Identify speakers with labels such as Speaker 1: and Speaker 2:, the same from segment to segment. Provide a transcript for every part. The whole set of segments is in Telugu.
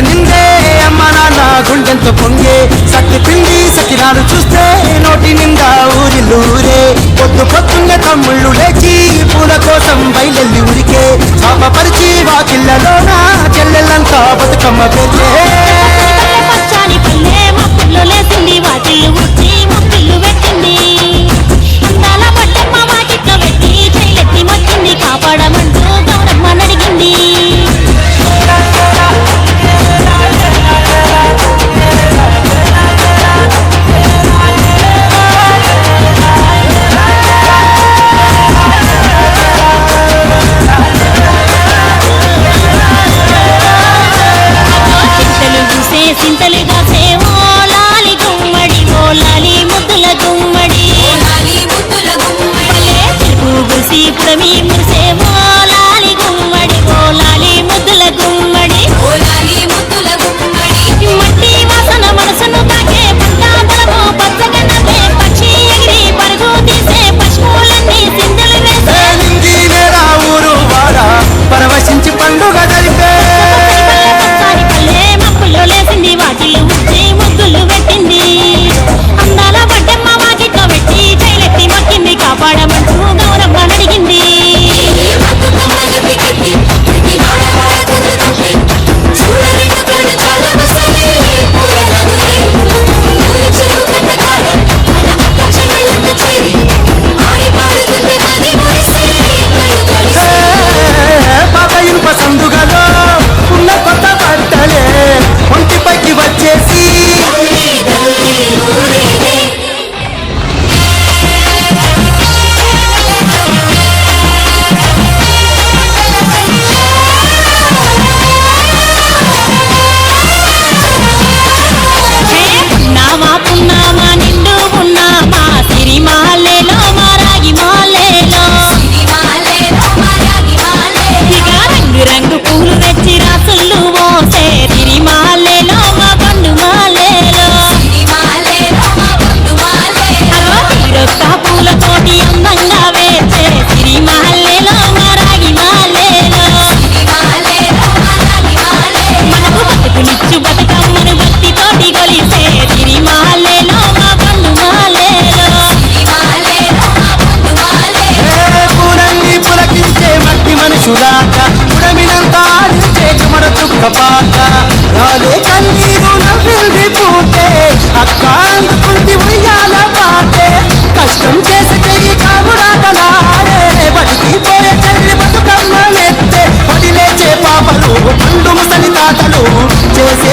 Speaker 1: నిందే అమ్మ నాన్న గుండెంతో పొంగే సత్తి పిండి సకినాలు చూస్తే నోటి నిండా ఊరిల్లూరే పొద్దు పొద్దున్న తమ్ముళ్ళు లేచి పూల కోసం బయలెల్లి ఊరికే. పాపపరిచి వాకిళ్ళలోన చెల్లెళ్ళంతా బతుకమ్మ పెళ్ళే
Speaker 2: పచ్చాని పల్లె మప్పుల్లో లేసింది వాకిళ్ళు ఉచ్చి ముప్పిళ్ళు పెట్టింది
Speaker 1: రాలే కన్నీరు నవ్వింది పూటే అక్క అందుకుంది ఉయ్యాల పాటే. కష్టం చేసి చెయ్యి కాముడాటలాడే బడికి పోయే చెల్లి బతుకమ్మ నెత్తే. పడి లేచే పాపలు పండు ముసలి తాతలు. చేసే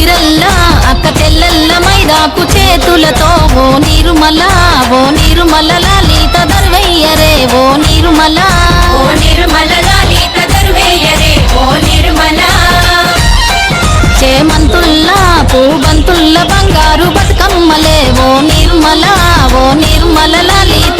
Speaker 2: చేతులతో ఓ నిర్మల ఓ నిర్మల లలిత దర్వయ్యరే ఓ నిర్మల.
Speaker 3: ఓ నిర్మల లలిత దర్వేయరే ఓ నిర్మల.
Speaker 2: చేమంతుల్లా పూబంతుల్ల బంగారు బతుకమ్మలే ఓ నిర్మల ఓ నిర్మల లలిత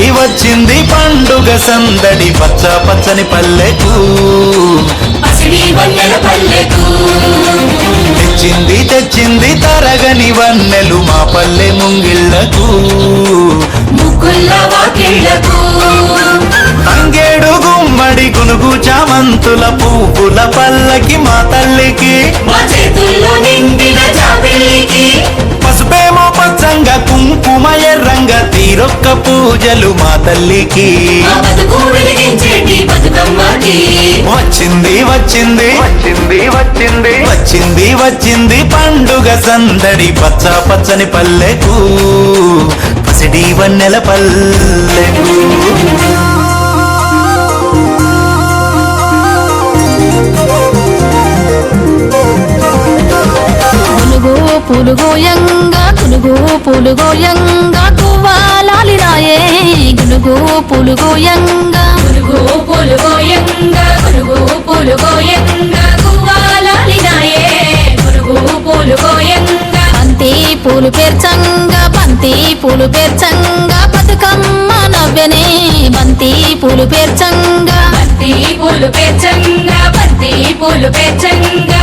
Speaker 2: బయలెల్లె
Speaker 4: సందడి పచ్చ పచ్చని పల్లెకు. తెచ్చింది తెచ్చింది తరగని వన్నెలు మా పల్లె ముంగిళ్ళకు
Speaker 3: ముగ్గుల్ల
Speaker 4: గుమ్మడి గునుగు చామంతుల పువ్వుల పల్లకి మా తల్లికి.
Speaker 3: మా చేతుల్లో నిండిన జాబిల్లికి.
Speaker 4: పసుపేమో పచ్చంగా కుంకుమ ఎర్రంగా తీరొక్క పూజలు మా తల్లికి. వచ్చింది వచ్చింది. వచ్చింది వచ్చింది. వచ్చింది వచ్చింది పండుగ సందడి పచ్చ పచ్చని పల్లెకు. పసిడి వన్నెల పల్లెకు.
Speaker 5: పులుగోయంగా గునుగు పులుగోయంగా కువ్వాలాలి రాయే గునుగు పులుగోయంగా
Speaker 3: పులుగు పులుగోయంగా
Speaker 5: బంతి పూలు పేర్చంగా బంతి పూలు పేర్చంగా బతుకమ్మ నవ్వెనే బంతి పూలు పేర్చంగా.
Speaker 3: బంతి పూలు పేర్చంగా బంతి పూలు పేర్చంగా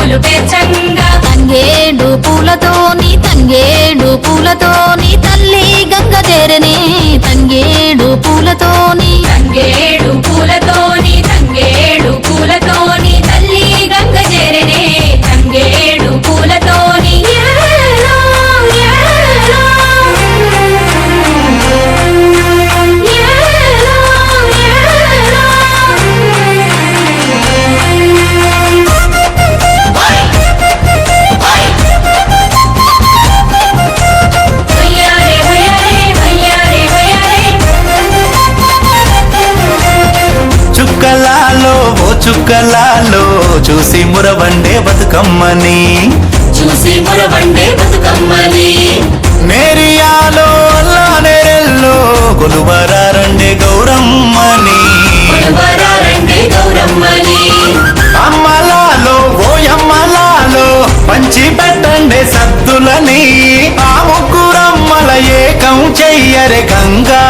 Speaker 3: పూలు పేర్చంగా
Speaker 5: తంగేడు పూలతోని తంగేడు పూలతోని తల్లి గంగ చేరని తంగేడు పూలతోని
Speaker 3: తంగేడు పూలతోని
Speaker 4: ఓ చుక్కలాలో చూసి మురవండే బతుకమ్మని.
Speaker 3: చూసి మురవండే బతుకమ్మని.
Speaker 4: నేరియాలో అల్లా నేరెల్లో కొలువరారండే గౌరమ్మని.
Speaker 3: కొలువరారండే గౌరమ్మని.
Speaker 4: అమ్మలాలో పంచి పెట్టండే సద్దులని. ఆ ముగ్గురమ్మల ఏకం చెయ్యరే గంగా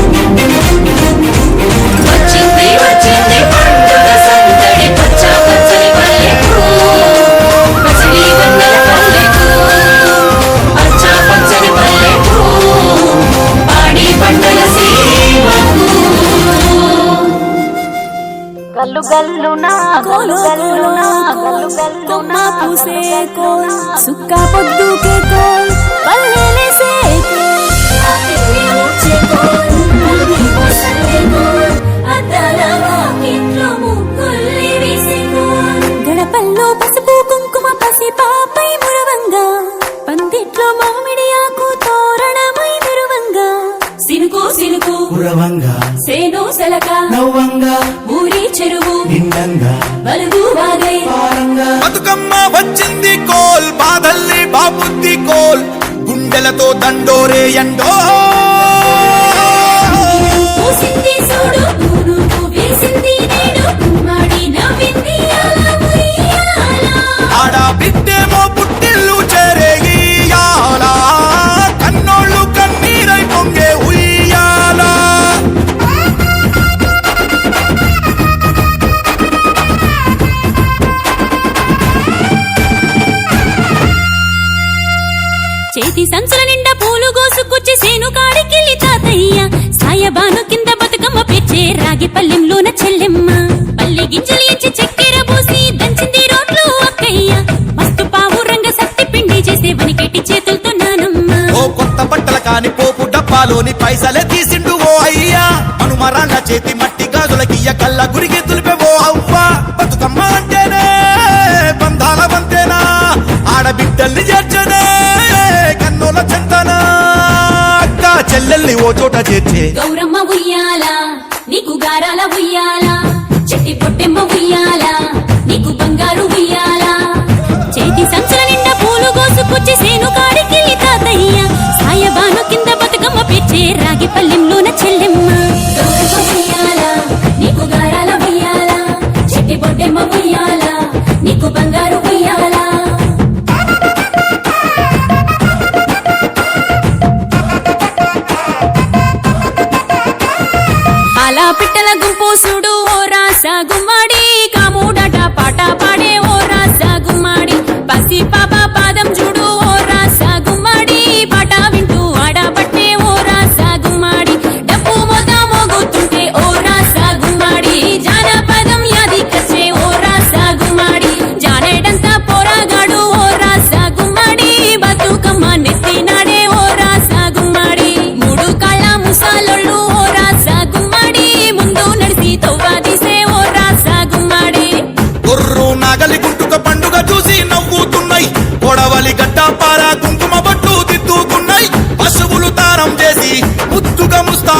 Speaker 5: గల్లునా గల్లు గల్లునా గల్లు
Speaker 2: కొమ్మ
Speaker 5: గల్లునా
Speaker 2: పూసే కోల్ సుక్క పొద్దుకే కోల్ పల్లెలేసే కోల్ ఆపిల్లి ఊడ్చే కోల్ నల్లి పోసల్లే కోల్ అద్దాల వాకిట్లో ముగ్గుల్ని వేసే కోల్. గడపల్లో పసుపు కుంకుమ పసి పాపై సెలక
Speaker 4: నవ్వంగా.
Speaker 2: ఊరి చెరువు.
Speaker 4: నిండంగా.
Speaker 2: బలుగు వాగై
Speaker 6: బతుకమ్మ వచ్చింది కోల్ బాబుద్ది కోల్. గుండెలతో దండోరే ఎండో.
Speaker 2: పూసింది చూడు పూలు వేసింది నేడు. గుమ్మడి నవ్వింది అల. ఉయ్యాల.
Speaker 6: ఆడ బిడ్డేమో
Speaker 2: చేతి సంచుల నిండా పూలు గోసుకొచ్చి సేను కాడికెళ్ళి తాతయ్య. సాయబాను కింద బతుకమ్మ పెచ్చే రాగి పల్లెంలోన చెల్లెమ్మ. పల్లె గింజలు ఇచ్చి చక్కెర పోసి దంచింది రోడ్లు అక్కయ్య. మస్తు పావు రంగ సత్తి పిండి చేసే వనికెట్టి చేతులతో నానమ్మ.
Speaker 6: ఓ కొత్త బట్టల కాని పోపు డబ్బాలోని పైసలే తీసిండు ఓ అయ్యా. మనుమరాళ్ళ చేతి మట్టి గాజులకియ్య కళ్ళ గురిగి తులిపే ఓ అవ్వ. బతుకమ్మ అంటేనే చెల్లెల్ని ఓ చోట చేర్చే.
Speaker 2: గౌరమ్మ ఉయ్యాల నీకు గారాల ఉయ్యాల చెట్టి పొట్టెమ్మ ఉయ్యాల నీకు బంగారు ఉయ్యాల. చేతి సంచుల నిండా పూలు కోసుకొచ్చి సేను కాడికి తాతయ్య సాయబాను కింద బతుకమ్మ పిచ్చే రాగి
Speaker 3: పల్లెమ్మ hago más.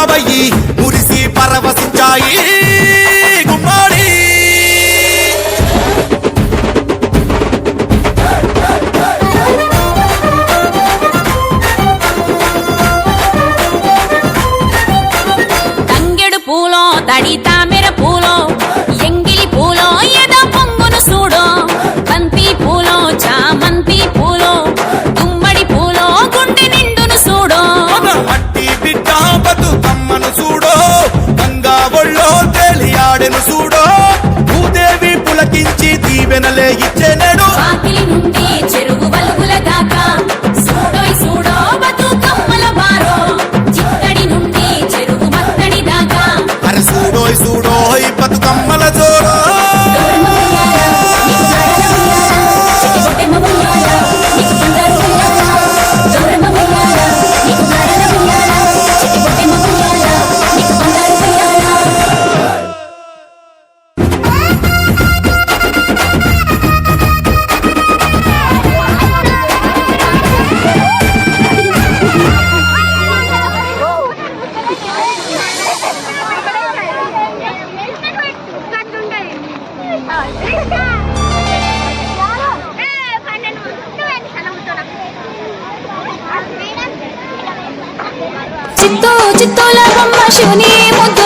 Speaker 3: பாவையி. నిలబడెను చూడో
Speaker 6: భూదేవి పులకించి దీవెనలే
Speaker 7: ఇచ్చే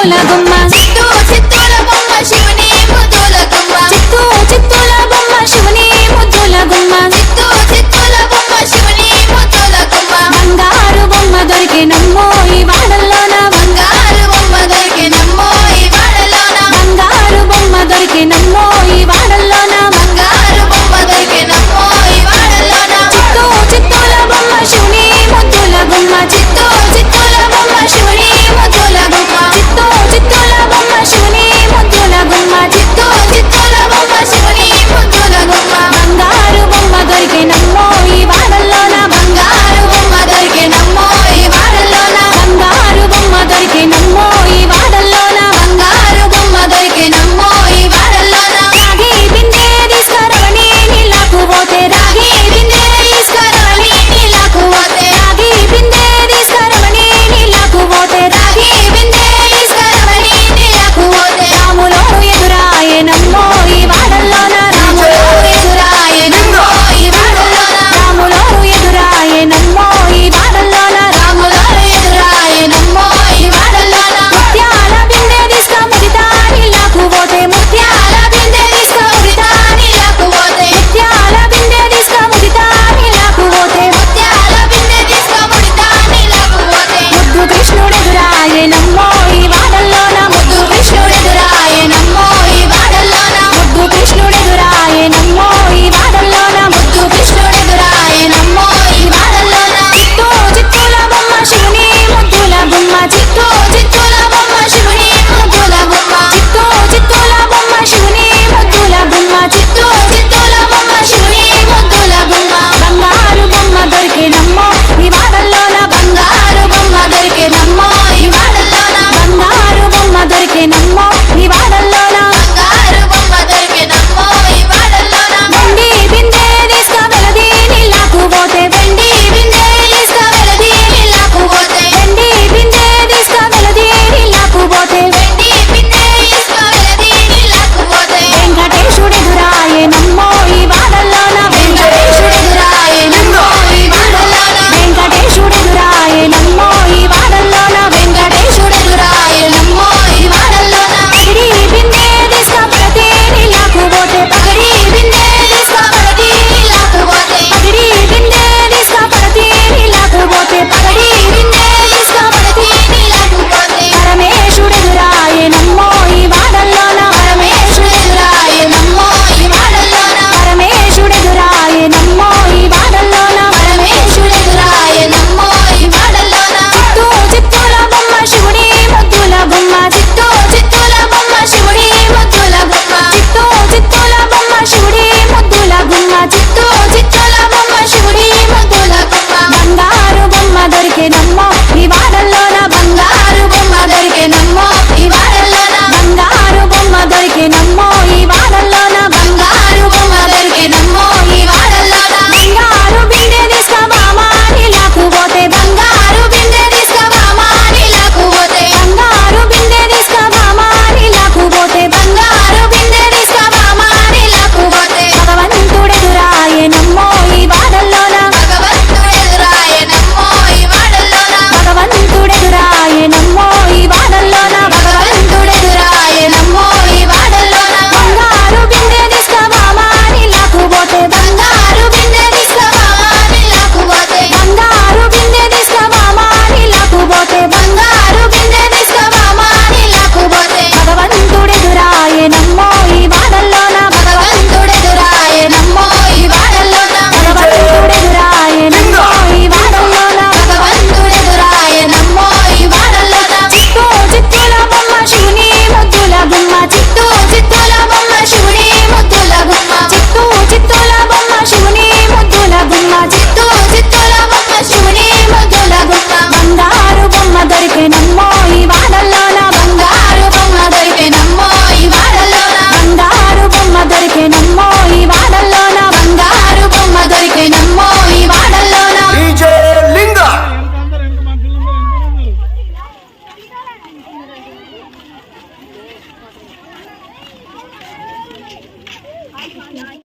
Speaker 7: పూల గుమ్మ